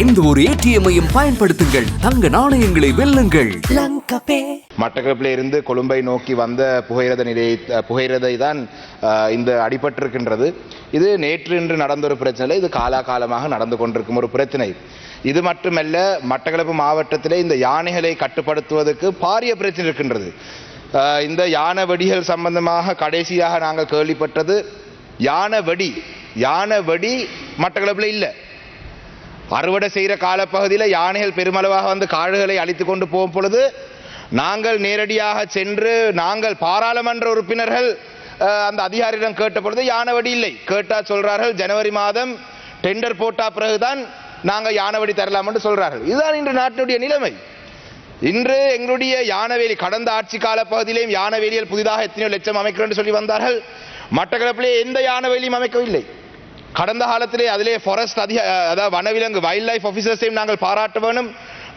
எந்த ஒரு ஏடிஎம்மையும் பயன்படுத்துங்கள். தங்க நாணயங்களை வெல்லுங்கள். மட்டக்களப்பில் இருந்து கொழும்பை நோக்கி வந்த புகையிரத நிலையை புகையிரதை தான் இந்த அடிபட்டிருக்கின்றது. இது நேற்று இன்று நடந்த ஒரு பிரச்சனை. இது காலாகாலமாக நடந்து கொண்டிருக்கும் ஒரு பிரச்சனை. இது மட்டுமல்ல மட்டக்களப்பு மாவட்டத்திலே இந்த யானைகளை கட்டுப்படுத்துவதற்கு பாரிய பிரச்சனை இருக்கின்றது. இந்த யானை வெடிகள் சம்பந்தமாக கடைசியாக நாங்கள் கேள்விப்பட்டது யானை வெடி யானை வெடி மட்டக்களப்பில் இல்லை. அறுவடை செய்கிற காலப்பகுதியில் யானைகள் பெருமளவாக வந்து காடுகளை அழித்து கொண்டு போகும் பொழுது நாங்கள் நேரடியாக சென்று நாங்கள் பாராளுமன்ற உறுப்பினர்கள் அந்த அதிகாரியிடம் கேட்ட பொழுது யானை வடி இல்லை. கேட்டால் சொல்கிறார்கள் ஜனவரி மாதம் டெண்டர் போட்டா பிறகுதான் நாங்கள் யானை தரலாம் என்று சொல்கிறார்கள் இதுதான் இன்று நாட்டினுடைய நிலைமை. இன்று எங்களுடைய யானவேலி கடந்த ஆட்சி கால பகுதியிலேயும் யானவேலியில் புதிதாக எத்தனையோ லட்சம் அமைக்கிறோம் என்று சொல்லி வந்தார்கள். மட்டக்களப்பிலே எந்த யானவேலியும் அமைக்கவில்லை. கடந்த காலத்திலே அதிலே ஃபாரஸ்ட் அதிக அதாவது வனவிலங்கு வைல்ட் லைஃப் ஆஃபீஸர்ஸையும் நாங்கள் பாராட்ட வேணும்.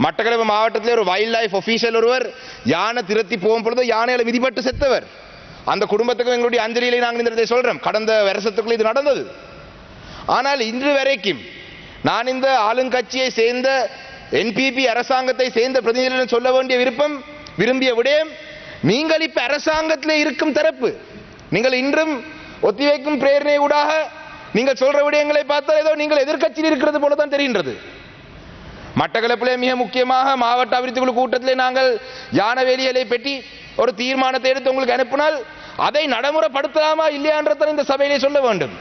மட்டக்களப்பு மாவட்டத்திலே ஒரு வைல்ட் லைஃப் ஒஃபீஷியல் ஒருவர் யானை திருத்தி போகும் பொழுது யானையில விதிப்பட்டு செத்தவர். அந்த குடும்பத்துக்கும் எங்களுடைய அஞ்சலியிலே நாங்கள் இந்த சொல்கிறோம் சொல்றோம். கடந்த வருஷத்துக்குள்ள இது நடந்தது. ஆனால் இன்று வரைக்கும் நான் இந்த ஆளுங்கட்சியை சேர்ந்த என்பிபி அரசாங்கத்தை சேர்ந்த பிரதிநிதிகளிடம் சொல்ல வேண்டிய விருப்பம் விரும்பிய விடயம் நீங்கள் இப்ப அரசாங்கத்திலே இருக்கும் தரப்பு நீங்கள் இன்றும் ஒத்திவைக்கும் பிரேரணை ஊடாக நீங்கள் சொல்ற விடயங்களை பார்த்தால் ஏதோ நீங்கள் எதிர்கட்சியில் இருக்கிறது போல தான் தெரிகின்றது. மட்டக்களப்பிலே மிக முக்கியமாக மாவட்ட அபிவிருத்தி குழு கூட்டத்திலே நாங்கள் யானவேலியலை பெட்டி ஒரு தீர்மானத்தை எடுத்து உங்களுக்கு அனுப்பினால் அதை நடைமுறைப்படுத்தலாமா இல்லையான்றதை இந்த சபையிலே சொல்ல வேண்டும்.